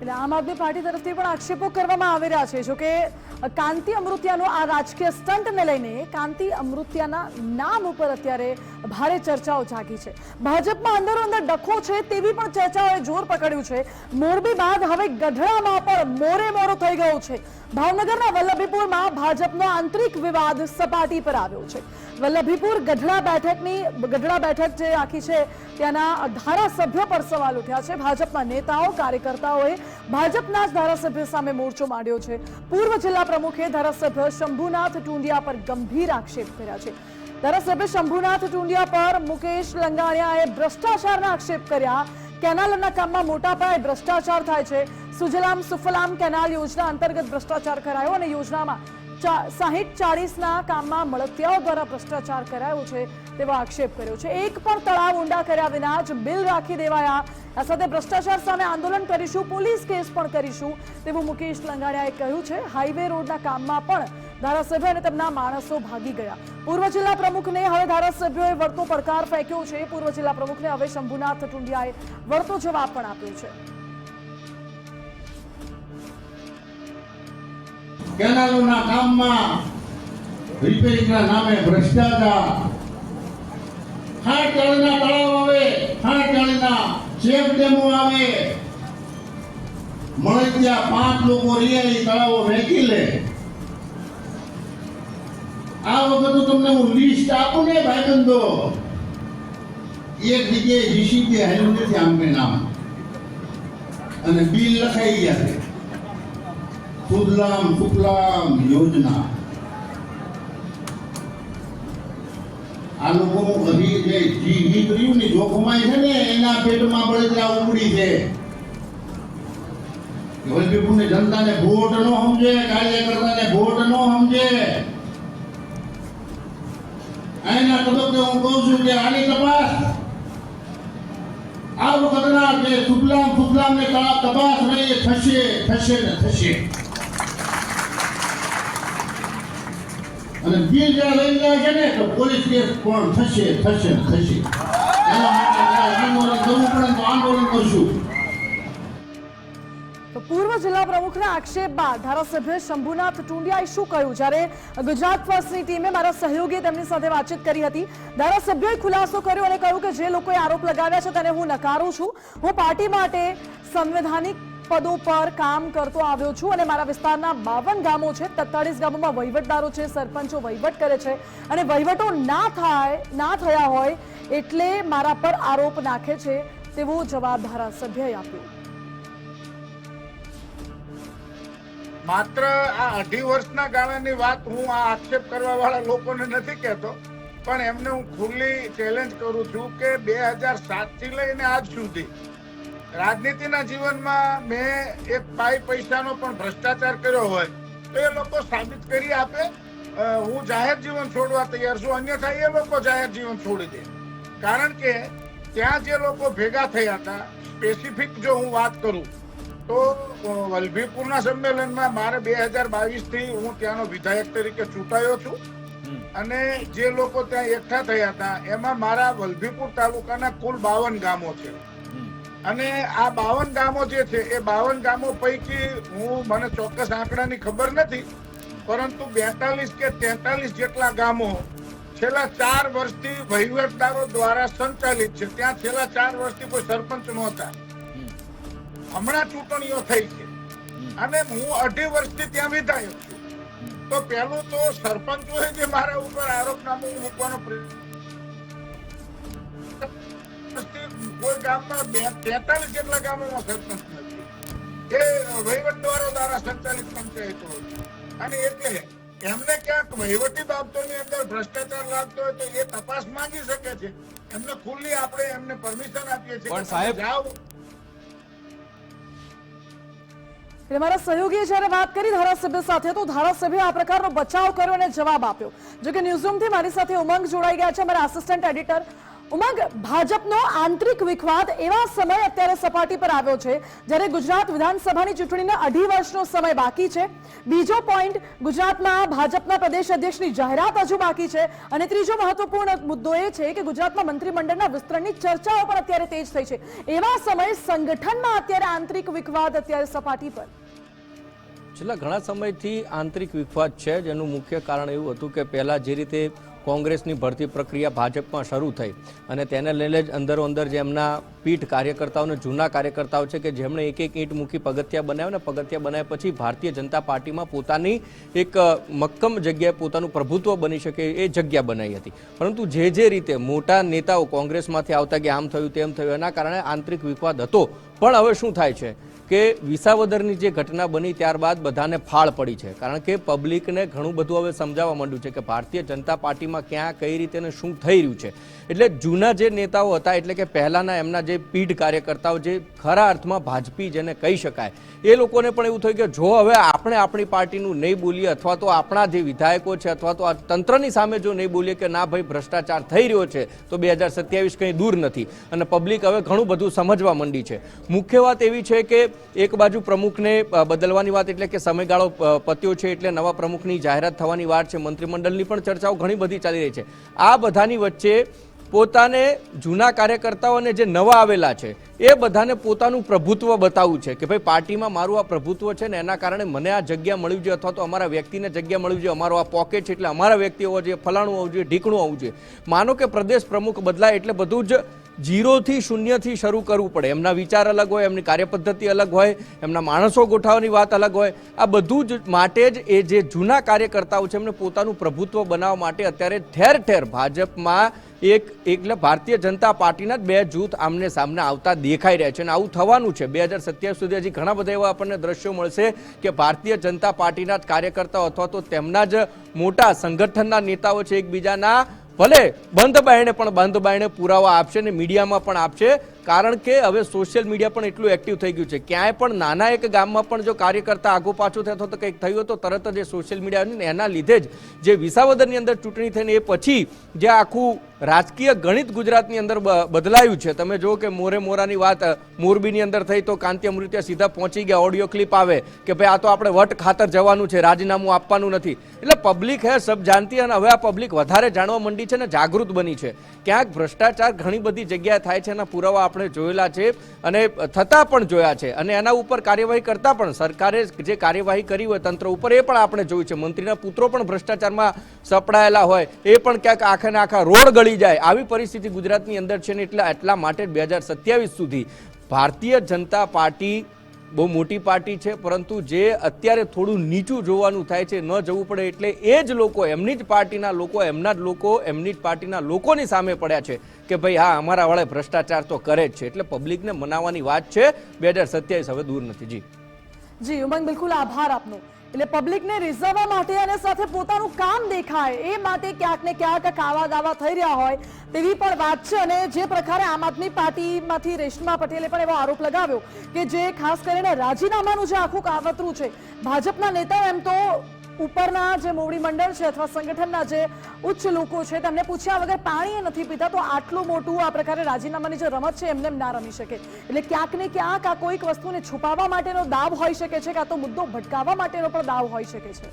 એટલે આમ આદમી પાર્ટી તરફથી પણ આક્ષેપો કરવામાં આવી રહ્યા છે. જોકે કાંતિ અમૃત્યાનો આ રાજકીય સ્ટન્ટને લઈને કાંતિ અમૃતિયાના નામ ઉપર અત્યારે ભારે ચર્ચાઓ જાગી છે. ભાજપમાં અંદરો અંદર ડખો છે તેવી પણ ચર્ચાઓએ જોર પકડ્યું છે. મોરબી બાદ હવે ગઢડામાં પણ મોરે મોરો થઈ ગયો છે. ભાવનગરના વલ્લભીપુરમાં ભાજપનો આંતરિક વિવાદ સપાટી પર આવ્યો છે. વલ્લભીપુર ગઢડા બેઠકની, ગઢડા બેઠક જે આખી છે, ત્યાંના ધારાસભ્યો પર સવાલ ઉઠ્યા છે. ભાજપના નેતાઓ, કાર્યકર્તાઓએ ભાજપના જ ધારાસભ્ય સામે મોરચો માંડ્યો છે. પૂર્વ જિલ્લા પ્રમુખે ધારાસભ્ય શંભુનાથ ટુંડિયા પર ગંભીર આક્ષેપ કર્યા છે. ધારાસભ્ય શંભુનાથ ટુંડિયા પર મુકેશ લંગાણિયાએ ભ્રષ્ટાચારના આક્ષેપ કર્યા. કેનાલના કામમાં મોટા પાયે ભ્રષ્ટાચાર થાય છે. સુજલામ સુફલામ કેનાલ યોજના અંતર્ગત ભ્રષ્ટાચાર કરાયો અને યોજનામાં સાહીઠ ચાળીસના કામમાં મળતિયાઓ દ્વારા ભ્રષ્ટાચાર કરાયો છે તેવો આક્ષેપ કર્યો છે. એક પણ તળાવ ઊંડા કર્યા વિના જ બિલ રાખી દેવાયા. આ સાથે ભ્રષ્ટાચાર સામે આંદોલન કરીશું, પોલીસ કેસ પણ કરીશું તેવું મુકેશ લંગાડિયાએ કહ્યું છે. હાઈવે રોડના કામમાં પણ ધારાસભ્ય અને તેમના માણસો ભાગી ગયા. પૂર્વ જિલ્લા પ્રમુખને હવે ધારાસભ્યોએ વળતો પડકાર ફેંક્યો છે. પૂર્વ જિલ્લા પ્રમુખને હવે શંભુનાથ ટુંડિયાએ વળતો જવાબ પણ આપ્યો છે. કેનાલોના કામમાં રિપેરિંગના નામે ભ્રષ્ટાચાર. ખાણ ચાળીના તળાવ આવે ખાણ ચાળીના ચેક ડેમો આવે. મળે ત્યાં પાંચ લોકો રહ્યા તળાવો વેચી લે. આ વખત તમને હું લિસ્ટ આપું ને ભાઈબંધો. એક જગ્યાએ જીસીબી હાલ્યું નથી આમને નામ. અને બિલ લખાઈ ગયા છે. સુજલામ સુફલામ યોજના આ લોકો હજી જે જી નીકળ્યું ને જોખમાય છે ને, એના પેટમાં બળતરા ઉમડી છે. વલભીપુરની જનતાને વોટ નો સમજે, કાર્યકર્તાને વોટ નો સમજે. એના તબક્કે હું કહું છું કે આની તપાસ, આ વખતના જે સુફલામ સુફલામ ને તપાસ રહી થશે થશે ને થશે. અને બિલ જ્યાં લઈ જાય છે ને, તો પોલીસ કેસ પણ થશે થશે થશે. પૂર્વ જિલ્લા પ્રમુખના આક્ષેપ બાદ ધારાસભ્ય શંભુનાથ ટુંડિયાએ શું કહ્યું? જ્યારે ગુજરાત ફર્સ્ટની ટીમે મારા સહયોગીએ તેમની સાથે વાતચીત કરી હતી, ધારાસભ્યોએ ખુલાસો કર્યો અને કહ્યું કે જે લોકોએ આરોપ લગાવ્યા છે તેને હું નકારું છું. હું પાર્ટી માટે સંવૈધાનિક પદો પર કામ કરતો આવ્યો છું અને મારા વિસ્તારના બાવન ગામો છે, તેતાળીસ ગામોમાં વહીવટદારો છે, સરપંચો વહીવટ કરે છે અને વહીવટો ના થાય, ના થયા હોય એટલે મારા પર આરોપ નાખે છે તેવો જવાબ ધારાસભ્યએ આપ્યો. માત્ર આ અઢી વર્ષના ગાળાની વાત હું આ આક્ષેપ કરવા વાળા લોકોને નથી કહેતો, પણ એમને હું ખુલ્લી ચેલેન્જ કરું છું કે બે હજાર સાતથી લઈને આજ સુધી રાજનીતિના જીવનમાં મેં એક પાઈ પૈસાનો પણ ભ્રષ્ટાચાર કર્યો હોય તો એ લોકો સાબિત કરી આપે. હું જાહેર જીવન છોડવા તૈયાર છું અન્યથા એ લોકો જાહેર જીવન છોડી દે. કારણ કે ત્યાં જે લોકો ભેગા થયા હતા સ્પેસિફિક જો હું વાત કરું તો વલભીપુરના સંમેલનમાં મારે બે હજાર બાવીસથી હું ત્યાંનો વિધાયક તરીકે ચૂંટાયો છું. અને જે લોકો ત્યાં એકઠા થયા હતા એમાં મારા વલભીપુર તાલુકાના કુલ બાવન ગામો છે. અને આ બાવન ગામો જે છે, એ બાવન ગામો પૈકી હું, મને ચોક્કસ આંકડાની ખબર નથી, પરંતુ બેતાલીસ કે તેતાલીસ જેટલા ગામો છેલ્લા ચાર વર્ષથી વહીવટદારો દ્વારા સંચાલિત છે. ત્યાં છેલ્લા ચાર વર્ષથી કોઈ સરપંચ નહોતા. હમણાં ચૂંટણીઓ થઈ છે. અને હું અઢી વર્ષથી ત્યાં વિધાયક છું. તો પેલું તો સરપંચોએ જે મારા ઉપર આરોપનામું મૂકવાનો પ્રયત્ન કોઈ ગામમાં બે- તેતાલીસ જેટલા ગામોમાં સરપંચ નથી. એ વહીવટ દ્વારા સંચાલિત પંચાયતો અને એટલે એમને ક્યાંક વહીવટી બાબતોની અંદર ભ્રષ્ટાચાર લાગતો હોય તો એ તપાસ માંગી શકે છે. એમને ખુલ્લી આપણે એમને પરમિશન આપીએ છીએ પણ સાહેબ- જાઓ. મારા સહયોગીએ જ્યારે વાત કરી ધારાસભ્ય સાથે તો ધારાસભ્ય આ પ્રકારનો બચાવ કર્યો અને જવાબ આપ્યો. જો કે ન્યૂઝરૂમથી મારી સાથે ઉમંગ જોડાઈ ગયા છે મારા આસિસ્ટન્ટ એડિટર ઉમંગ. ભાજપનો આંતરિક વિખવાદ એવા સમય અત્યારે સપાટી પર આવ્યો છે, જ્યારે ગુજરાત વિધાનસભાની ચૂંટણીના અઢી વર્ષનો સમય બાકી છે. બીજો પોઈન્ટ, ગુજરાતમાં ભાજપના પ્રદેશ અધ્યક્ષની જાહેરાત હજુ બાકી છે. અને ત્રીજો મહત્વપૂર્ણ મુદ્દો એ છે કે ગુજરાતમાં મંત્રીમંડળના વિસ્તરણની ચર્ચાઓ પણ અત્યારે તેજ થઈ છે. એવા સમયે સંગઠનમાં અત્યારે આંતરિક વિખવાદ અત્યારે સપાટી પર. છેલ્લા ઘણા સમયથી આંતરિક વિખવાદ છે, જેનું મુખ્ય કારણ એવું હતું કે પહેલાં જે રીતે કોંગ્રેસની ભરતી પ્રક્રિયા ભાજપમાં શરૂ થઈ અને તેને લઈને જ અંદરો અંદર જે એમના પીઠ કાર્યકર્તાઓને જૂના કાર્યકર્તાઓ છે કે જેમણે એક એક ઈંટ મૂકી પગથિયા બનાવ્યા અને પગથિયા બનાવ્યા પછી ભારતીય જનતા પાર્ટીમાં પોતાની એક મક્કમ જગ્યાએ પોતાનું પ્રભુત્વ બની શકે એ જગ્યા બનાવી હતી. પરંતુ જે જે રીતે મોટા નેતાઓ કોંગ્રેસમાંથી આવતા કે આમ થયું તેમ થયું એના કારણે આંતરિક વિવાદ હતો. પણ હવે શું થાય છે? કે વિસાવદરની જે ઘટના બની ત્યારબાદ બધાને ફાળ પડી છે. કારણ કે પબ્લિકને ઘણું બધું હવે સમજાવવા માંડ્યું છે કે ભારતીય જનતા પાર્ટીમાં ક્યાં કઈ રીતે ને શું થઈ રહ્યું છે. એટલે જૂના જે નેતાઓ હતા, એટલે કે પહેલાના એમના જે પીઢ કાર્યકર્તાઓ જે ખરા અર્થમાં ભાજપી જેને કહી શકાય, એ લોકોને પણ એવું થયું કે જો હવે આપણે આપણી પાર્ટીનું નહીં બોલીએ અથવા તો આપણા જે વિધાયકો છે અથવા તો આ તંત્રની સામે જો નહીં બોલીએ કે ના ભાઈ ભ્રષ્ટાચાર થઈ રહ્યો છે, તો બે હજાર સત્યાવીસ કંઈ દૂર નથી. અને પબ્લિક હવે ઘણું બધું સમજવા માંડી છે. મુખ્ય વાત એવી છે કે એક બાજુ પ્રમુખને બદલવાની વાત એટલે કે સમયગાળો પત્યો છે એટલે નવા પ્રમુખની જાહેરાત થવાની વાત છે. મંત્રીમંડળની પણ ચર્ચાઓ ઘણી બધી ચાલી રહી છે. આ બધાની વચ્ચે પોતાને જૂના કાર્યકર્તાઓ અને જે નવા આવેલા છે, એ બધાને પોતાનું પ્રભુત્વ બતાવવું છે કે ભાઈ પાર્ટીમાં મારું આ પ્રભુત્વ છે ને એના કારણે મને આ જગ્યા મળવી જોઈએ અથવા તો અમારા વ્યક્તિને જગ્યા મળવી જોઈએ. અમારો આ પોકેટ છે એટલે અમારા વ્યક્તિ હોવો જોઈએ, ફલાણું હોવું જોઈએ, ઢીકણું હોવું જોઈએ. માનો કે પ્રદેશ પ્રમુખ બદલાય એટલે બધું જ જીરોથી શૂન્યથી શરૂ કરવું પડે. એમના વિચાર અલગ હોય, એમની કાર્યપદ્ધતિ અલગ હોય, એમના માણસો ગોઠવવાની વાત અલગ હોય. આ બધું જ માટે જ એ જે જૂના કાર્યકર્તાઓ છે, એમને પોતાનું પ્રભુત્વ બનાવવા માટે અત્યારે ઠેર ઠેર ભાજપમાં એક એટલે ભારતીય જનતા પાર્ટીના જ બે જૂથ આમને સામને આવતા દેખાઈ રહ્યા છે. અને આવું થવાનું છે. બે હજાર સત્યાવીસ સુધી હજી ઘણા બધા એવા આપણને દ્રશ્યો મળશે કે ભારતીય જનતા પાર્ટીના જ કાર્યકર્તાઓ અથવા તો તેમના જ મોટા સંગઠનના નેતાઓ છે એકબીજાના ભલે બંધ બાયણે પણ બંધ બાયણે પુરાવા આપશે ને મીડિયામાં પણ આપશે. કારણ કે હવે સોશિયલ મીડિયા પણ એટલું એક્ટિવ થઈ ગયું છે. ક્યાંય પણ નાના એક ગામમાં પણ જો કાર્યકર્તા આગો પાછું થતો તો કંઈક થયું તો તરત જ એ સોશિયલ મીડિયા એના લીધે જ જે વિસાવદરની અંદર ચૂંટણી થઈને એ પછી જે આખું રાજકીય ગણિત ગુજરાતની અંદર બદલાયું છે. તમે જુઓ કે મોરે મોરાની વાત મોરબીની અંદર થઈ તો કાંતિ અમૃત્યા સીધા પહોંચી ગયા. ઓડિયો ક્લિપ આવે કે ભાઈ આ તો આપણે વટ ખાતર જવાનું છે, રાજીનામું આપવાનું નથી. એટલે પબ્લિક હે, સબ જાણતી અને હવે આ પબ્લિક વધારે જાણવા માંડી છે ને જાગૃત બની છે. ક્યાંક ભ્રષ્ટાચાર ઘણી બધી જગ્યાએ થાય છે એના પુરાવા આપણે જોયેલા છે અને થતા પણ જોયા છે. અને એના ઉપર કાર્યવાહી કરતા પણ સરકારે જે કાર્યવાહી કરી હોય તંત્ર ઉપર, એ પણ આપણે જોયું છે. મંત્રીના પુત્રો પણ ભ્રષ્ટાચારમાં સપડાયેલા હોય, એ પણ ક્યાંક આખે આખા રોડ ગળી જાય. આવી પરિસ્થિતિ ગુજરાતની અંદર છે ને એટલા એટલા માટે બે સુધી ભારતીય જનતા પાર્ટી બહુ મોટી પાર્ટી છે, પરંતુ જે અત્યારે થોડું નીચું જોવાનું થાય છે, ન જવું પડે એટલે એ જ લોકો, એમની જ પાર્ટીના લોકો, એમના જ લોકો, એમની જ પાર્ટીના લોકોની સામે પડ્યા છે કે ભાઈ, હા, અમારા વાળે ભ્રષ્ટાચાર તો કરે જ છે. એટલે પબ્લિકને મનાવવાની વાત છે. બે હજાર સત્યાવીસ હવે દૂર નથી. જી. જી, ઉમંગ, બિલકુલ આભાર આપનો. એટલે પબ્લિકને રીઝવવા માટે અને સાથે પોતાનું કામ દેખાય. એ માટે ક્યાંક ને ક્યાંક કાવા દાવા થઈ રહ્યા હોય તેવી પણ વાત છે અને જે પ્રકારે આમ આદમી પાર્ટીમાંથી રેશમા પટેલે પણ એવો આરોપ લગાવ્યો કે જે ખાસ કરીને રાજીનામાનું જે આખું કાવતરું છે, ભાજપના નેતાઓ એમ તો ઉપરના જે મોવડી મંડળ છે અથવા સંગઠનના જે ઉચ્ચ લોકો છે તેમને પૂછ્યા વગર પાણી નથી પીતા, તો આટલું મોટું આ પ્રકારે રાજીનામાની જે રમત છે એમને એમ ના રમી શકે. એટલે ક્યાંક ને ક્યાંક આ કોઈક વસ્તુને છુપાવવા માટેનો દાવ હોઈ શકે છે કાં તો મુદ્દો ભટકાવવા માટેનો પણ દાવ હોઈ શકે છે.